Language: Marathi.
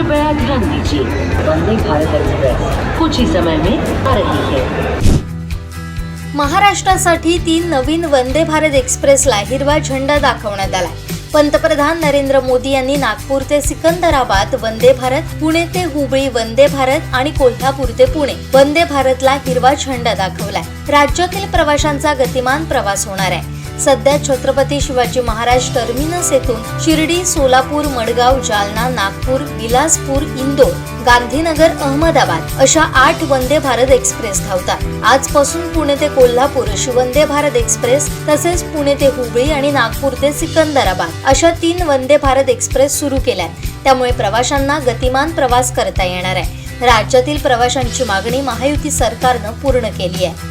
कृपया ध्यान दीजिए। वंदे भारत एक्सप्रेस। कुछ ही समय में आ रही है। महाराष्ट्रासाठी तीन नवीन वंदे भारत एक्सप्रेसला हिरवा झेंडा दाखवण्यात आला पंतप्रधान नरेंद्र मोदी यांनी नागपूर ते सिकंदराबाद वंदे भारत पुणे ते हुबळी वंदे भारत आणि कोल्हापूर ते पुणे वंदे भारतला हिरवा झेंडा दाखवलाय. राज्यातील प्रवाशांचा गतिमान प्रवास होणार आहे. सध्या छत्रपती शिवाजी महाराज टर्मिनस येथून शिर्डी सोलापूर मडगाव जालना नागपूर बिलासपूर इंदोर गांधीनगर अहमदाबाद अशा आठ वंदे भारत एक्सप्रेस धावतात. आजपासून पुणे ते कोल्हापूर अशी वंदे भारत एक्सप्रेस तसेच पुणे ते हुबळी आणि नागपूर ते सिकंदराबाद अशा तीन वंदे भारत एक्सप्रेस सुरू केल्या त्यामुळे प्रवाशांना गतिमान प्रवास करता येणार आहे. राज्यातील प्रवाशांची मागणी महायुती सरकारनं पूर्ण केली आहे.